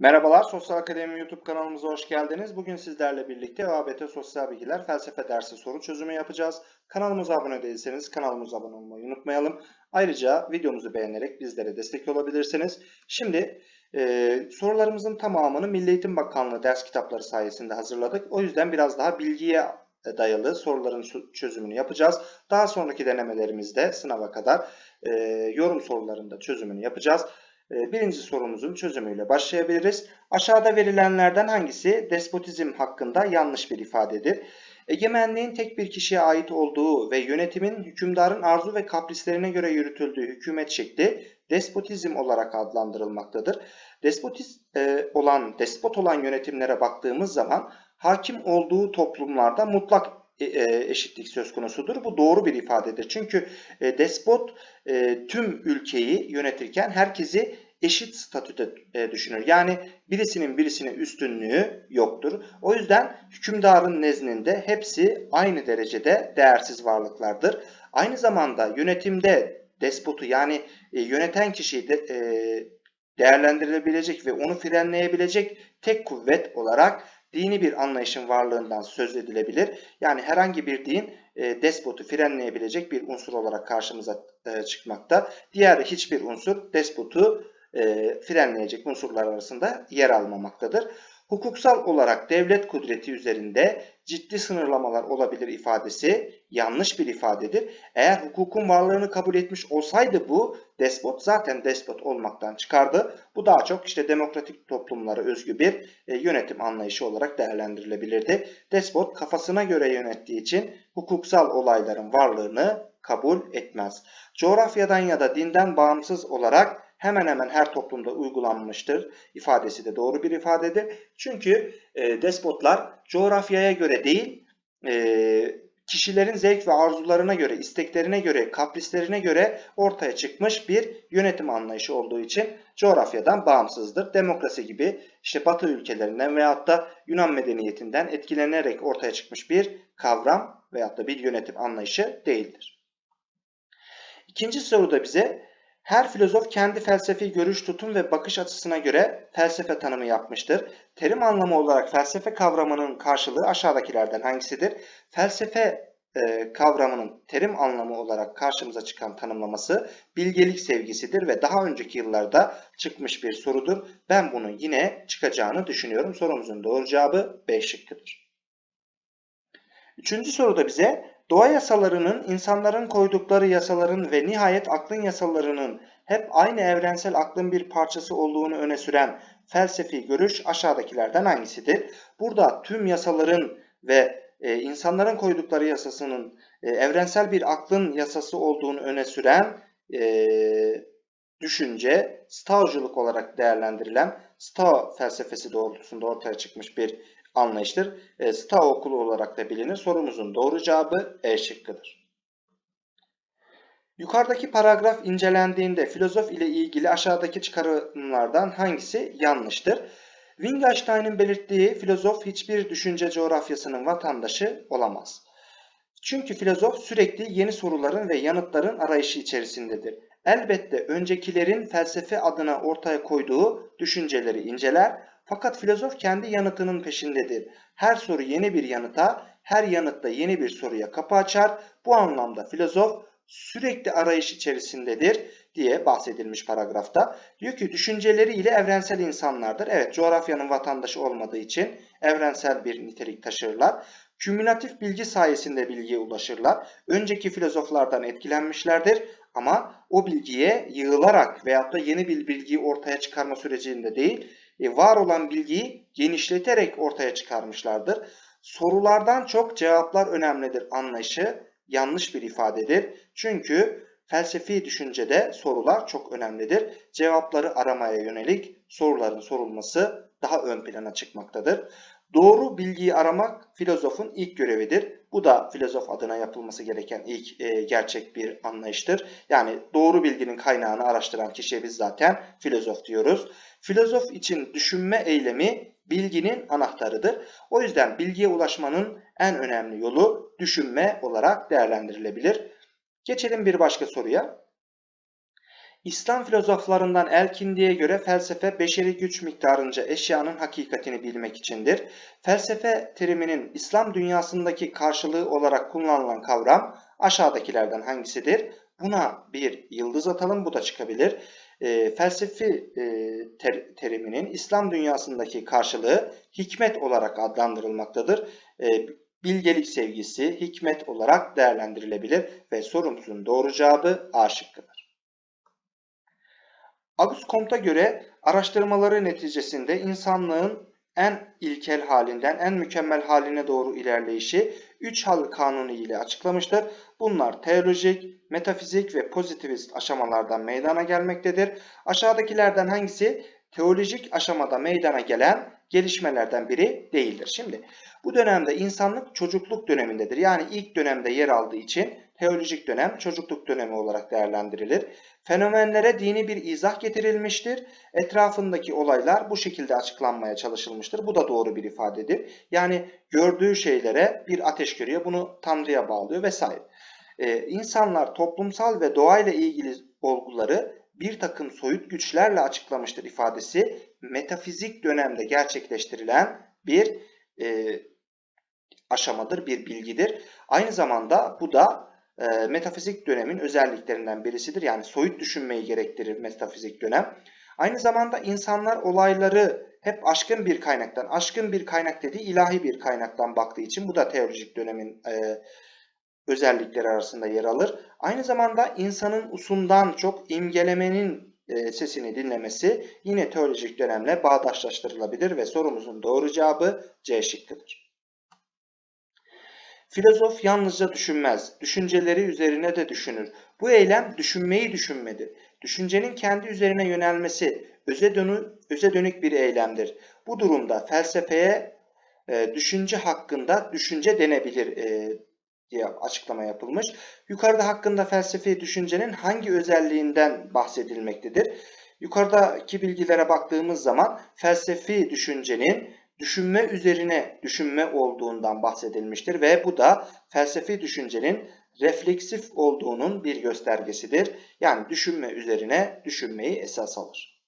Merhabalar, Sosyal Akademi YouTube kanalımıza hoş geldiniz. Bugün sizlerle birlikte ÖABT Sosyal Bilgiler Felsefe dersi soru çözümü yapacağız. Kanalımıza abone değilseniz kanalımıza abone olmayı unutmayalım. Ayrıca videomuzu beğenerek bizlere destek olabilirsiniz. Şimdi e, sorularımızın tamamını Milli Eğitim Bakanlığı ders kitapları sayesinde hazırladık. O yüzden biraz daha bilgiye dayalı soruların çözümünü yapacağız. Daha sonraki denemelerimizde sınava kadar e, yorum sorularında çözümünü yapacağız. Ee, birinci sorumuzun çözümüyle başlayabiliriz. Aşağıda verilenlerden hangisi despotizm hakkında yanlış bir ifadedir? Egemenliğin tek bir kişiye ait olduğu ve yönetimin hükümdarın arzu ve kaprislerine göre yürütüldüğü hükümet şekli despotizm olarak adlandırılmaktadır. Despotiz e, olan, despot olan yönetimlere baktığımız zaman hakim olduğu toplumlarda mutlak eşitlik söz konusudur. Bu doğru bir ifadedir. Çünkü e, despot tüm ülkeyi yönetirken herkesi eşit statüde düşünür. Yani birisinin birisine üstünlüğü yoktur. O yüzden hükümdarın nezdinde hepsi aynı derecede değersiz varlıklardır. Aynı zamanda yönetimde despotu yani yöneten kişiyi de, değerlendirilebilecek ve onu frenleyebilecek tek kuvvet olarak dini bir anlayışın varlığından söz edilebilir. Yani herhangi bir din e, despotu frenleyebilecek bir unsur olarak karşımıza e, çıkmakta. Diğer hiçbir unsur despotu e, frenleyecek unsurlar arasında yer almamaktadır. Hukuksal olarak devlet kudreti üzerinde ciddi sınırlamalar olabilir ifadesi yanlış bir ifadedir. Eğer hukukun varlığını kabul etmiş olsaydı bu despot zaten despot olmaktan çıkardı. Bu daha çok işte demokratik toplumlara özgü bir e, yönetim anlayışı olarak değerlendirilebilirdi. Despot kafasına göre yönettiği için hukuksal olayların varlığını kabul etmez. Coğrafyadan ya da dinden bağımsız olarak hemen hemen her toplumda uygulanmıştır ifadesi de doğru bir ifadedir. Çünkü e, despotlar coğrafyaya göre değil, e, kişilerin zevk ve arzularına göre, isteklerine göre, kaprislerine göre ortaya çıkmış bir yönetim anlayışı olduğu için coğrafyadan bağımsızdır. Demokrasi gibi işte Batı ülkelerinden veyahut da Yunan medeniyetinden etkilenerek ortaya çıkmış bir kavram veyahut da bir yönetim anlayışı değildir. İkinci soruda bize her filozof kendi felsefi görüş, tutum ve bakış açısına göre felsefe tanımı yapmıştır. Terim anlamı olarak felsefe kavramının karşılığı aşağıdakilerden hangisidir? Felsefe e, kavramının terim anlamı olarak karşımıza çıkan tanımlaması bilgelik sevgisidir ve daha önceki yıllarda çıkmış bir sorudur. Ben bunun yine çıkacağını düşünüyorum. Sorumuzun doğru cevabı B şıkkıdır. Üçüncü soruda bize Doğa yasalarının, insanların koydukları yasaların ve nihayet aklın yasalarının hep aynı evrensel aklın bir parçası olduğunu öne süren felsefi görüş aşağıdakilerden hangisidir? Burada tüm yasaların ve e, insanların koydukları yasasının e, evrensel bir aklın yasası olduğunu öne süren e, düşünce Stauculuk olarak değerlendirilen Stau felsefesi doğrultusunda ortaya çıkmış bir anlayıştır. E, Sta okulu olarak da bilinir. Sorumuzun doğru cevabı E şıkkıdır. Yukarıdaki paragraf incelendiğinde filozof ile ilgili aşağıdaki çıkarımlardan hangisi yanlıştır? Wittgenstein'in belirttiği filozof hiçbir düşünce coğrafyasının vatandaşı olamaz. Çünkü filozof sürekli yeni soruların ve yanıtların arayışı içerisindedir. Elbette öncekilerin felsefe adına ortaya koyduğu düşünceleri inceler fakat filozof kendi yanıtının peşindedir. Her soru yeni bir yanıta, her yanıtta yeni bir soruya kapı açar. Bu anlamda filozof sürekli arayış içerisindedir diye bahsedilmiş paragrafta. Diyor ki düşünceleriyle evrensel insanlardır. Evet coğrafyanın vatandaşı olmadığı için evrensel bir nitelik taşırlar. Kümülatif bilgi sayesinde bilgiye ulaşırlar. Önceki filozoflardan etkilenmişlerdir ama o bilgiye yığılarak veyahut da yeni bir bilgiyi ortaya çıkarma sürecinde değil, e, var olan bilgiyi genişleterek ortaya çıkarmışlardır. Sorulardan çok cevaplar önemlidir anlayışı yanlış bir ifadedir. Çünkü felsefi düşüncede sorular çok önemlidir. Cevapları aramaya yönelik soruların sorulması daha ön plana çıkmaktadır. Doğru bilgiyi aramak filozofun ilk görevidir. Bu da filozof adına yapılması gereken ilk e, gerçek bir anlayıştır. Yani doğru bilginin kaynağını araştıran kişiye biz zaten filozof diyoruz. Filozof için düşünme eylemi bilginin anahtarıdır. O yüzden bilgiye ulaşmanın en önemli yolu düşünme olarak değerlendirilebilir. Geçelim bir başka soruya. İslam filozoflarından Elkindi'ye göre felsefe beşeri güç miktarınca eşyanın hakikatini bilmek içindir. Felsefe teriminin İslam dünyasındaki karşılığı olarak kullanılan kavram aşağıdakilerden hangisidir? Buna bir yıldız atalım bu da çıkabilir. E, felsefi e, ter, teriminin İslam dünyasındaki karşılığı hikmet olarak adlandırılmaktadır. E, bilgelik sevgisi hikmet olarak değerlendirilebilir ve sorumuzun doğru cevabı A şıkkıdır. Auguste Comte'a göre araştırmaları neticesinde insanlığın en ilkel halinden en mükemmel haline doğru ilerleyişi 3 hal kanunu ile açıklamıştır. Bunlar teolojik, metafizik ve pozitivist aşamalardan meydana gelmektedir. Aşağıdakilerden hangisi teolojik aşamada meydana gelen gelişmelerden biri değildir. Şimdi bu dönemde insanlık çocukluk dönemindedir. Yani ilk dönemde yer aldığı için teolojik dönem çocukluk dönemi olarak değerlendirilir. Fenomenlere dini bir izah getirilmiştir. Etrafındaki olaylar bu şekilde açıklanmaya çalışılmıştır. Bu da doğru bir ifadedir. Yani gördüğü şeylere bir ateş görüyor, bunu Tanrı'ya bağlıyor vesaire. Ee, insanlar toplumsal ve doğayla ilgili olguları bir takım soyut güçlerle açıklamıştır ifadesi metafizik dönemde gerçekleştirilen bir e, aşamadır, bir bilgidir. Aynı zamanda bu da e, metafizik dönemin özelliklerinden birisidir. Yani soyut düşünmeyi gerektirir metafizik dönem. Aynı zamanda insanlar olayları hep aşkın bir kaynaktan, aşkın bir kaynak dediği ilahi bir kaynaktan baktığı için bu da teolojik dönemin e, özellikleri arasında yer alır. Aynı zamanda insanın usundan çok imgelemenin e, sesini dinlemesi yine teolojik dönemle bağdaşlaştırılabilir ve sorumuzun doğru cevabı C şıkkıdır. Filozof yalnızca düşünmez, düşünceleri üzerine de düşünür. Bu eylem düşünmeyi düşünmedir. Düşüncenin kendi üzerine yönelmesi öze, dönü, öze dönük bir eylemdir. Bu durumda felsefeye e, düşünce hakkında düşünce denebilir e, diye açıklama yapılmış. Yukarıda hakkında felsefi düşüncenin hangi özelliğinden bahsedilmektedir? Yukarıdaki bilgilere baktığımız zaman felsefi düşüncenin düşünme üzerine düşünme olduğundan bahsedilmiştir ve bu da felsefi düşüncenin refleksif olduğunun bir göstergesidir. Yani düşünme üzerine düşünmeyi esas alır.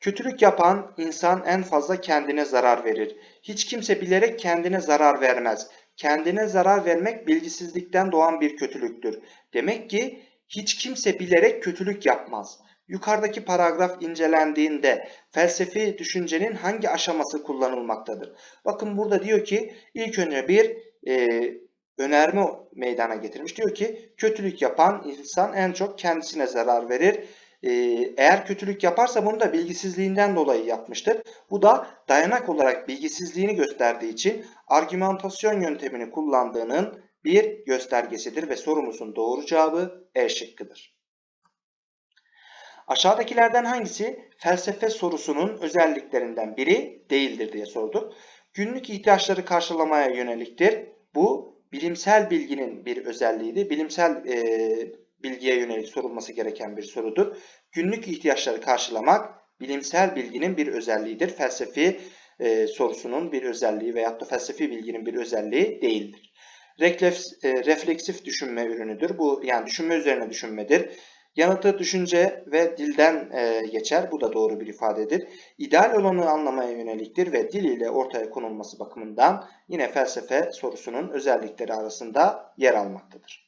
Kötülük yapan insan en fazla kendine zarar verir. Hiç kimse bilerek kendine zarar vermez. Kendine zarar vermek bilgisizlikten doğan bir kötülüktür. Demek ki hiç kimse bilerek kötülük yapmaz. Yukarıdaki paragraf incelendiğinde felsefi düşüncenin hangi aşaması kullanılmaktadır? Bakın burada diyor ki ilk önce bir e, önerme meydana getirmiş. Diyor ki kötülük yapan insan en çok kendisine zarar verir. Ee, eğer kötülük yaparsa bunu da bilgisizliğinden dolayı yapmıştır. Bu da dayanak olarak bilgisizliğini gösterdiği için argümantasyon yöntemini kullandığının bir göstergesidir ve sorumuzun doğru cevabı E şıkkıdır. Aşağıdakilerden hangisi felsefe sorusunun özelliklerinden biri değildir diye sorduk. Günlük ihtiyaçları karşılamaya yöneliktir. Bu bilimsel bilginin bir özelliğidir. Bilimsel e, bilgiye yönelik sorulması gereken bir sorudur. Günlük ihtiyaçları karşılamak bilimsel bilginin bir özelliğidir. Felsefi e, sorusunun bir özelliği veyahut da felsefi bilginin bir özelliği değildir. Refleks, e, refleksif düşünme ürünüdür. Bu yani düşünme üzerine düşünmedir. Yanıtı düşünce ve dilden e, geçer. Bu da doğru bir ifadedir. İdeal olanı anlamaya yöneliktir ve dil ile ortaya konulması bakımından yine felsefe sorusunun özellikleri arasında yer almaktadır.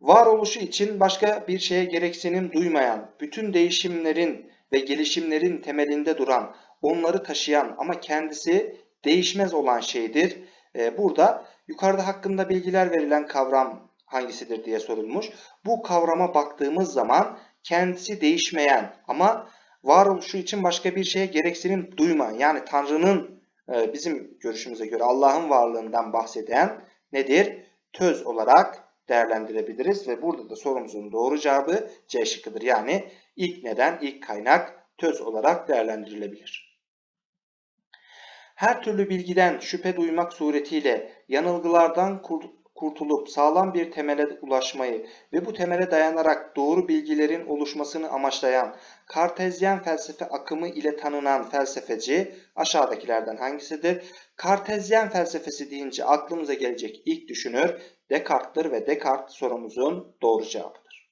Varoluşu için başka bir şeye gereksinim duymayan, bütün değişimlerin ve gelişimlerin temelinde duran, onları taşıyan ama kendisi değişmez olan şeydir. Ee, burada yukarıda hakkında bilgiler verilen kavram hangisidir diye sorulmuş. Bu kavrama baktığımız zaman kendisi değişmeyen ama varoluşu için başka bir şeye gereksinim duymayan yani Tanrı'nın e, bizim görüşümüze göre Allah'ın varlığından bahseden nedir? Töz olarak değerlendirebiliriz ve burada da sorumuzun doğru cevabı C şıkkıdır. Yani ilk neden, ilk kaynak töz olarak değerlendirilebilir. Her türlü bilgiden şüphe duymak suretiyle yanılgılardan kurtulup sağlam bir temele ulaşmayı ve bu temele dayanarak doğru bilgilerin oluşmasını amaçlayan Kartezyen felsefe akımı ile tanınan felsefeci aşağıdakilerden hangisidir? Kartezyen felsefesi deyince aklımıza gelecek ilk düşünür Descartes'tir ve Descartes sorumuzun doğru cevabıdır.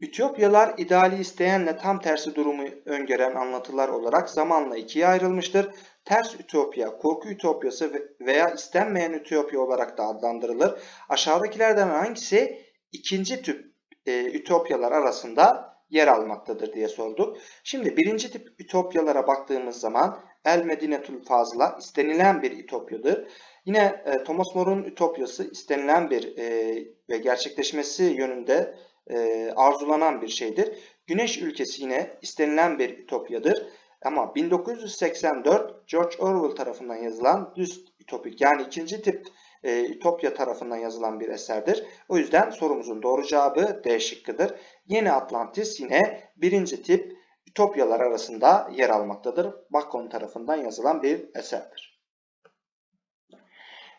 Ütopyalar ideali isteyenle tam tersi durumu öngören anlatılar olarak zamanla ikiye ayrılmıştır. Ters ütopya, korku ütopyası veya istenmeyen ütopya olarak da adlandırılır. Aşağıdakilerden hangisi ikinci tip e, ütopyalar arasında yer almaktadır diye sorduk. Şimdi birinci tip ütopyalara baktığımız zaman El Medinetul Fazla istenilen bir ütopyadır. Yine e, Thomas More'un ütopyası istenilen bir e, ve gerçekleşmesi yönünde e, arzulanan bir şeydir. Güneş ülkesi yine istenilen bir ütopyadır. Ama 1984 George Orwell tarafından yazılan düz ütopik yani ikinci tip e, Ütopya tarafından yazılan bir eserdir. O yüzden sorumuzun doğru cevabı D şıkkıdır. Yeni Atlantis yine birinci tip Ütopyalar arasında yer almaktadır. Bacon tarafından yazılan bir eserdir.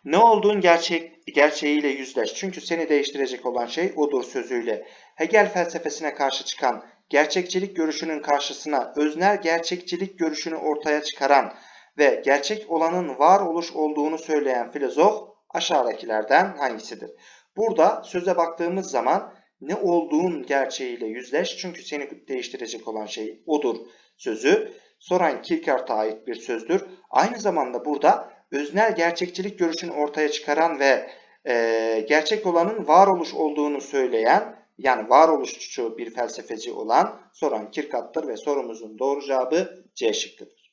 Ne olduğun gerçek, gerçeğiyle yüzleş. Çünkü seni değiştirecek olan şey odur sözüyle. Hegel felsefesine karşı çıkan, gerçekçilik görüşünün karşısına öznel gerçekçilik görüşünü ortaya çıkaran ve gerçek olanın varoluş olduğunu söyleyen filozof aşağıdakilerden hangisidir? Burada söze baktığımız zaman ne olduğun gerçeğiyle yüzleş çünkü seni değiştirecek olan şey odur sözü Soren Kierkegaard'a ait bir sözdür. Aynı zamanda burada öznel gerçekçilik görüşünü ortaya çıkaran ve e, gerçek olanın varoluş olduğunu söyleyen yani varoluşçu bir felsefeci olan Soren Kierkegaard'dır ve sorumuzun doğru cevabı C şıkkıdır.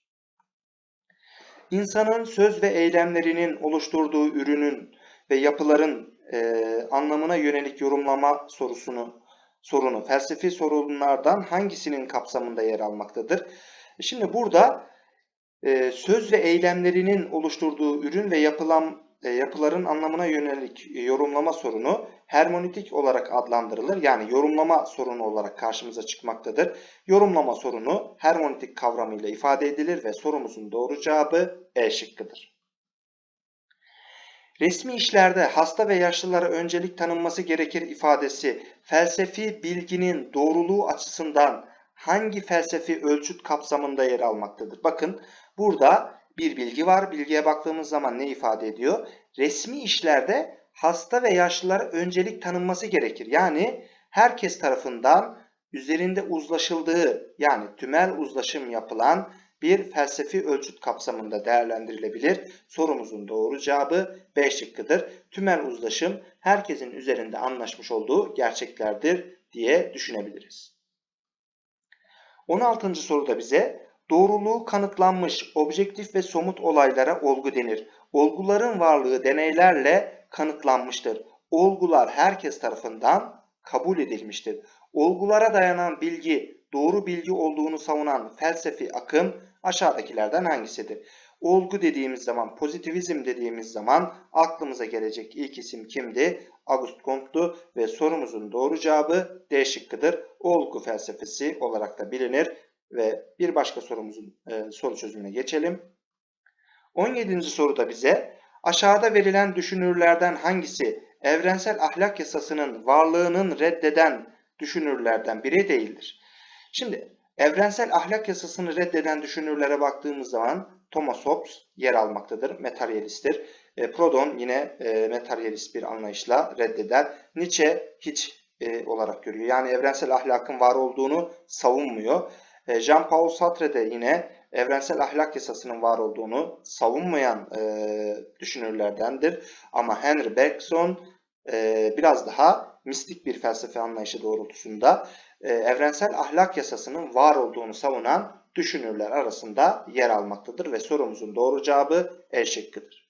İnsanın söz ve eylemlerinin oluşturduğu ürünün ve yapıların e, anlamına yönelik yorumlama sorusunu sorunu felsefi sorunlardan hangisinin kapsamında yer almaktadır? Şimdi burada e, söz ve eylemlerinin oluşturduğu ürün ve yapılan yapıların anlamına yönelik yorumlama sorunu hermonetik olarak adlandırılır. Yani yorumlama sorunu olarak karşımıza çıkmaktadır. Yorumlama sorunu hermonetik kavramıyla ifade edilir ve sorumuzun doğru cevabı E şıkkıdır. Resmi işlerde hasta ve yaşlılara öncelik tanınması gerekir ifadesi felsefi bilginin doğruluğu açısından hangi felsefi ölçüt kapsamında yer almaktadır? Bakın burada bir bilgi var. Bilgiye baktığımız zaman ne ifade ediyor? Resmi işlerde hasta ve yaşlılara öncelik tanınması gerekir. Yani herkes tarafından üzerinde uzlaşıldığı yani tümel uzlaşım yapılan bir felsefi ölçüt kapsamında değerlendirilebilir. Sorumuzun doğru cevabı B şıkkıdır. Tümel uzlaşım herkesin üzerinde anlaşmış olduğu gerçeklerdir diye düşünebiliriz. 16. soruda bize doğruluğu kanıtlanmış objektif ve somut olaylara olgu denir. Olguların varlığı deneylerle kanıtlanmıştır. Olgular herkes tarafından kabul edilmiştir. Olgulara dayanan bilgi doğru bilgi olduğunu savunan felsefi akım aşağıdakilerden hangisidir? Olgu dediğimiz zaman, pozitivizm dediğimiz zaman aklımıza gelecek ilk isim kimdi? Auguste Comte'du ve sorumuzun doğru cevabı D şıkkıdır. Olgu felsefesi olarak da bilinir ve bir başka sorumuzun e, soru çözümüne geçelim. 17. soruda bize aşağıda verilen düşünürlerden hangisi evrensel ahlak yasasının varlığının reddeden düşünürlerden biri değildir? Şimdi evrensel ahlak yasasını reddeden düşünürlere baktığımız zaman Thomas Hobbes yer almaktadır, materyalisttir. E, Proudhon yine e, materyalist bir anlayışla reddeder. Nietzsche hiç e, olarak görüyor. Yani evrensel ahlakın var olduğunu savunmuyor. E, Jean-Paul Sartre de yine evrensel ahlak yasasının var olduğunu savunmayan e, düşünürlerdendir. Ama Henry Bergson e, biraz daha mistik bir felsefe anlayışı doğrultusunda e, evrensel ahlak yasasının var olduğunu savunan düşünürler arasında yer almaktadır ve sorumuzun doğru cevabı E şıkkıdır.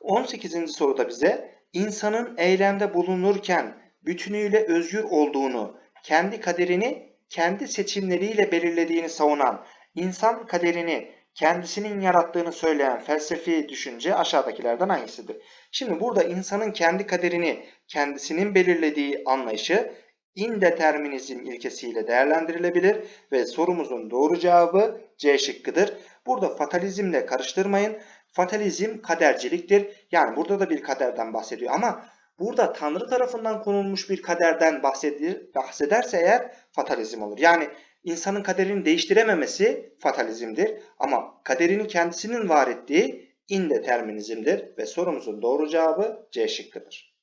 18. soruda bize insanın eylemde bulunurken bütünüyle özgür olduğunu, kendi kaderini kendi seçimleriyle belirlediğini savunan, insan kaderini kendisinin yarattığını söyleyen felsefi düşünce aşağıdakilerden hangisidir? Şimdi burada insanın kendi kaderini kendisinin belirlediği anlayışı indeterminizm ilkesiyle değerlendirilebilir ve sorumuzun doğru cevabı C şıkkıdır. Burada fatalizmle karıştırmayın. Fatalizm kaderciliktir. Yani burada da bir kaderden bahsediyor ama burada Tanrı tarafından konulmuş bir kaderden bahsederse eğer fatalizm olur. Yani insanın kaderini değiştirememesi fatalizmdir ama kaderini kendisinin var ettiği indeterminizmdir ve sorumuzun doğru cevabı C şıkkıdır.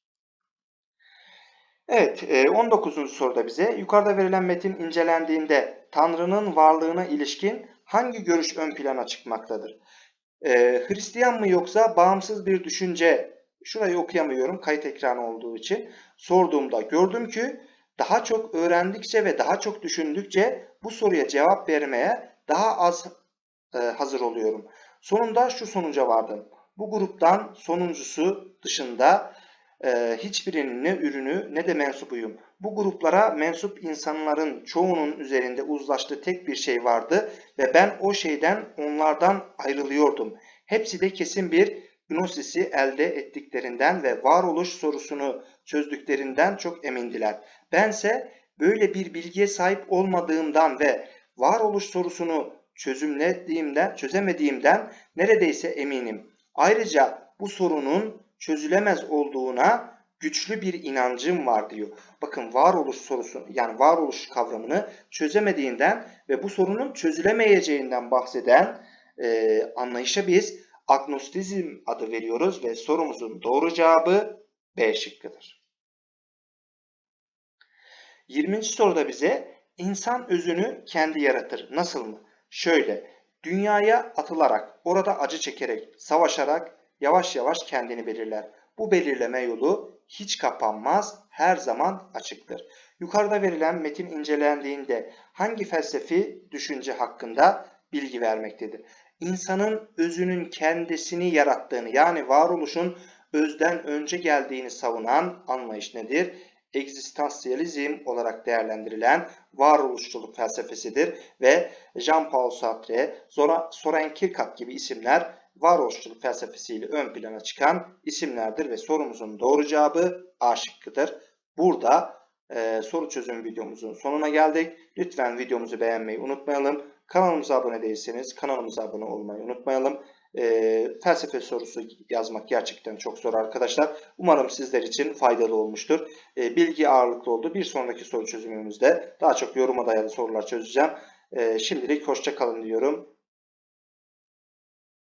Evet, e, 19. soruda bize yukarıda verilen metin incelendiğinde Tanrı'nın varlığına ilişkin hangi görüş ön plana çıkmaktadır? E, Hristiyan mı yoksa bağımsız bir düşünce? Şurayı okuyamıyorum kayıt ekranı olduğu için. Sorduğumda gördüm ki daha çok öğrendikçe ve daha çok düşündükçe bu soruya cevap vermeye daha az e, hazır oluyorum. Sonunda şu sonuca vardım. Bu gruptan sonuncusu dışında e, hiçbirinin ne ürünü ne de mensubuyum. Bu gruplara mensup insanların çoğunun üzerinde uzlaştığı tek bir şey vardı ve ben o şeyden onlardan ayrılıyordum. Hepsi de kesin bir gnosisi elde ettiklerinden ve varoluş sorusunu çözdüklerinden çok emindiler. Bense böyle bir bilgiye sahip olmadığımdan ve varoluş sorusunu çözümlediğimden, çözemediğimden neredeyse eminim. Ayrıca bu sorunun çözülemez olduğuna güçlü bir inancım var diyor. Bakın varoluş sorusu yani varoluş kavramını çözemediğinden ve bu sorunun çözülemeyeceğinden bahseden e, anlayışa biz agnostizm adı veriyoruz ve sorumuzun doğru cevabı B şıkkıdır. 20. soruda bize insan özünü kendi yaratır. Nasıl mı? Şöyle, dünyaya atılarak, orada acı çekerek, savaşarak yavaş yavaş kendini belirler. Bu belirleme yolu hiç kapanmaz, her zaman açıktır. Yukarıda verilen metin incelendiğinde hangi felsefi düşünce hakkında bilgi vermektedir? İnsanın özünün kendisini yarattığını yani varoluşun özden önce geldiğini savunan anlayış nedir? Egzistansiyalizm olarak değerlendirilen varoluşçuluk felsefesidir ve Jean-Paul Sartre, Soren Kierkegaard gibi isimler varoluşçuluk felsefesiyle ön plana çıkan isimlerdir ve sorumuzun doğru cevabı A şıkkıdır. Burada e, soru çözüm videomuzun sonuna geldik. Lütfen videomuzu beğenmeyi unutmayalım. Kanalımıza abone değilseniz kanalımıza abone olmayı unutmayalım. E, felsefe sorusu yazmak gerçekten çok zor arkadaşlar. Umarım sizler için faydalı olmuştur. E, bilgi ağırlıklı oldu. Bir sonraki soru çözümümüzde daha çok yoruma dayalı sorular çözeceğim. E, şimdilik hoşça kalın diyorum.